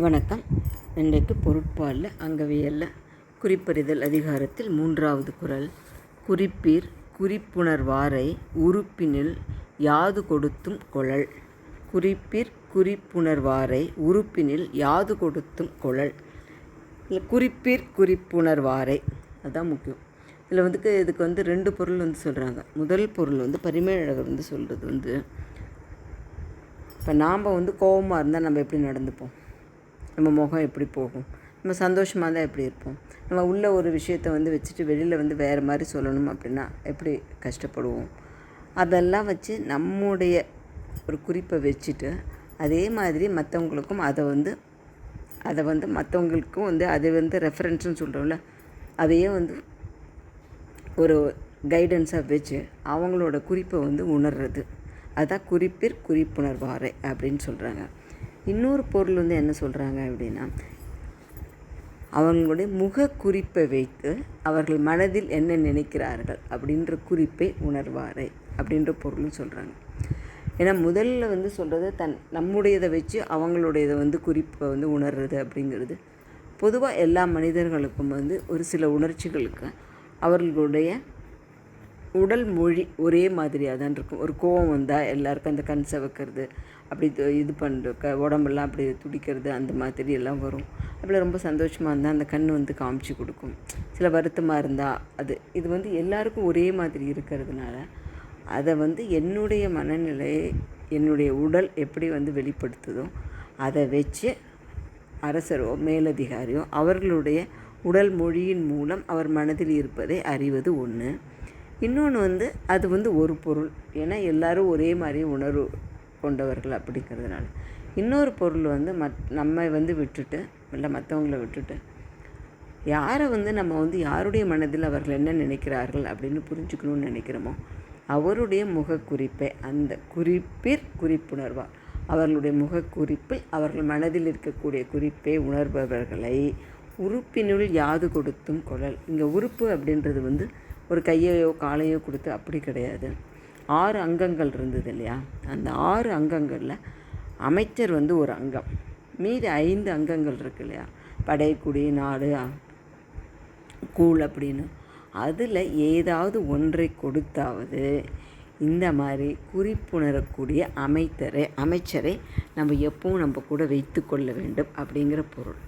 வணக்கம். இன்றைக்கு பொருட்பாலில் அங்கவியல்ல குறிப்பறிதல் அதிகாரத்தில் மூன்றாவது குரல். குறிப்பீர் குறிப்புணர்வாரை உறுப்பினில் யாது கொடுத்தும் குழல். குறிப்பீர் குறிப்புணர்வாரை உறுப்பினில் யாது கொடுத்தும் குழல். இல்லை குறிப்பீர் குறிப்புணர்வாரை அதுதான் முக்கியம். இதில் வந்து இதுக்கு வந்து ரெண்டு பொருள் வந்து சொல்கிறாங்க முதல் பொருள் வந்து பரிமேழகர் வந்து சொல்கிறது வந்து இப்போ நாம் வந்து கோபமாக இருந்தால் நம்ம எப்படி நடந்துப்போம்? நம்ம முகம் எப்படி போகும்? நம்ம சந்தோஷமாக தான் எப்படி இருப்போம்? நம்ம உள்ள ஒரு விஷயத்த வந்து வச்சுட்டு வெளியில் வந்து வேறு மாதிரி சொல்லணும் அப்படின்னா எப்படி கஷ்டப்படுவோம்? அதெல்லாம் வச்சு நம்முடைய ஒரு குறிப்பை வச்சுட்டு அதே மாதிரி மற்றவங்களுக்கும் அதை வந்து அதை வந்து மற்றவங்களுக்கும் வந்து அது வந்து ரெஃபரன்ஸ்னு சொல்கிறோம்ல அதையே வந்து ஒரு கைடன்ஸாக வச்சு அவங்களோட குறிப்பை வந்து உணர்றது. அதுதான் குறிப்பிற் குறிப்புணர்வாரே அப்படின்னு சொல்கிறாங்க இன்னொரு பொருள் வந்து என்ன சொல்கிறாங்க அப்படின்னா அவங்களுடைய முக குறிப்பை வைத்து அவர்கள் மனதில் என்ன நினைக்கிறார்கள் அப்படின்ற குறிப்பை உணர்வாரை அப்படின்ற பொருளும் சொல்கிறாங்க ஏன்னா முதல்ல வந்து சொல்கிறது தன் நம்முடையதை வச்சு அவங்களுடையதை வந்து குறிப்பை வந்து உணர்றது அப்படிங்கிறது. பொதுவாக எல்லா மனிதர்களுக்கும் வந்து ஒரு சில உணர்ச்சிகளுக்கு அவர்களுடைய உடல் மொழி ஒரே மாதிரியாக தான் இருக்கும். ஒரு கோவம் வந்தால் எல்லாருக்கும் அந்த கண் சவக்கிறது அப்படி இது பண்ணுற க உடம்பெல்லாம் அப்படி துடிக்கிறது அந்த மாதிரி எல்லாம் வரும். அப்படி ரொம்ப சந்தோஷமாக இருந்தால் அந்த கண் வந்து காமிச்சு கொடுக்கும். சில வருத்தமாக இருந்தால் அது இது வந்து எல்லாருக்கும் ஒரே மாதிரி இருக்கிறதுனால அதை வந்து என்னுடைய மனநிலை என்னுடைய உடல் எப்படி வந்து வெளிப்படுத்துதோ அதை வச்சு அரசரோ மேலதிகாரியோ அவர்களுடைய உடல் மொழியின் மூலம் அவர் மனதில் இருப்பதை அறிவது ஒன்று இன்னொன்று வந்து அது வந்து ஒரு பொருள். ஏன்னா எல்லோரும் ஒரே மாதிரி உணர்வு கொண்டவர்கள் அப்படிங்கிறதுனால. இன்னொரு பொருள் வந்து மத் நம்ம வந்து விட்டுட்டு இல்லை மற்றவங்கள விட்டுட்டு யாரை வந்து நம்ம வந்து யாருடைய மனதில் அவர்கள் என்ன நினைக்கிறார்கள் அப்படின்னு புரிஞ்சுக்கணும்னு நினைக்கிறோமோ அவருடைய முகக்குறிப்பை அந்த குறிப்பிற் குறிப்புணர்வார் அவர்களுடைய முகக்குறிப்பில் அவர்கள் மனதில் இருக்கக்கூடிய குறிப்பை உணர்பவர்களை உறுப்பினுள் யாது கொடுத்தும் குழல் இங்கே உறுப்பு அப்படின்றது வந்து ஒரு கையையோ காலையோ கொடுத்து அப்படி கிடையாது. ஆறு அங்கங்கள் இருந்தது இல்லையா? அந்த ஆறு அங்கங்களில் அமைச்சர் வந்து ஒரு அங்கம். மீதி ஐந்து அங்கங்கள் இருக்கு இல்லையா? படைக்குடி நாடு கூழ் அப்படின்னு. அதில் ஏதாவது ஒன்றை கொடுத்தாவது இந்த மாதிரி குறிப்புணரக்கூடிய அமைத்தரை அமைச்சரை நம்ம எப்பவும் நம்ம கூட வைத்து கொள்ள வேண்டும் அப்படிங்கிற பொருள்.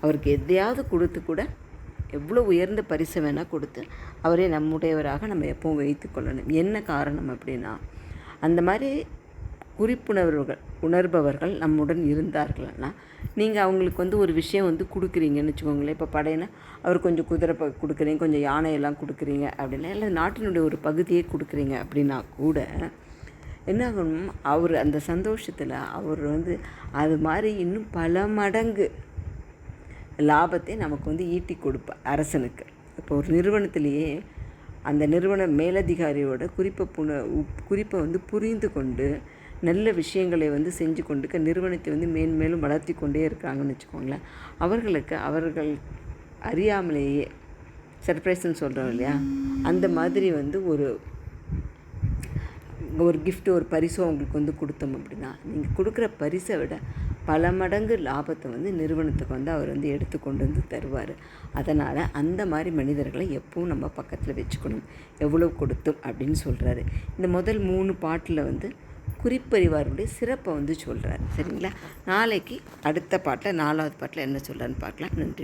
அவருக்கு எதையாவது கொடுத்து கூட எவ்வளோ உயர்ந்த பரிசு வேணால் கொடுத்து அவரே நம்முடையவராக நம்ம எப்பவும் வைத்து கொள்ளணும். என்ன காரணம் அப்படின்னா அந்த மாதிரி குறிப்புணர்வுகள் உணர்பவர்கள் நம்முடன் இருந்தார்கள்னா நீங்கள் அவங்களுக்கு வந்து ஒரு விஷயம் வந்து கொடுக்குறீங்கன்னு வச்சுக்கோங்களேன். இப்போ படையினா அவர் கொஞ்சம் குதிரை ப கொடுக்குறீங்க கொஞ்சம் யானையெல்லாம் கொடுக்குறீங்க அப்படின்னா இல்லை நாட்டினுடைய ஒரு பகுதியே கொடுக்குறீங்க அப்படின்னா கூட என்ன ஆகணும்? அவர் அந்த சந்தோஷத்தில் அவர் வந்து அது மாதிரி இன்னும் பல மடங்கு லாபத்தை நமக்கு வந்து ஈட்டி கொடுப்பேன் அரசனுக்கு. இப்போ ஒரு நிறுவனத்திலேயே அந்த நிறுவன மேலதிகாரியோட குறிப்பை புன குறிப்பை வந்து புரிந்து கொண்டு நல்ல விஷயங்களை வந்து செஞ்சு கொண்டு நிறுவனத்தை வந்து மேன்மேலும் வளர்த்தி கொண்டே இருக்காங்கன்னு வச்சுக்கோங்களேன். அவர்களுக்கு அவர்கள் அறியாமலேயே சர்ப்ரைஸ்ன்னு சொல்கிறோம் இல்லையா? அந்த மாதிரி வந்து ஒரு ஒரு கிஃப்ட்டு ஒரு பரிசோ அவங்களுக்கு வந்து கொடுத்தோம் அப்படின்னா நீங்கள் கொடுக்குற பரிசை விட பல மடங்கு லாபத்தை வந்து நிறுவனத்துக்கு வந்து அவர் வந்து எடுத்து கொண்டு வந்து தருவார். அதனால் அந்த மாதிரி மனிதர்களை எப்பவும் நம்ம பக்கத்தில் வச்சுக்கணும். எவ்வளோ கொடுத்தும் அப்படின்னு சொல்கிறாரு இந்த முதல் மூணு பாட்டில் வந்து குறிப்பறிவாருடைய சிறப்பை வந்து சொல்கிறார் சரிங்களா? நாளைக்கு அடுத்த பாட்டில் நாலாவது பாட்டில் என்ன சொல்கிறான்னு பார்க்கலாம். நன்றி.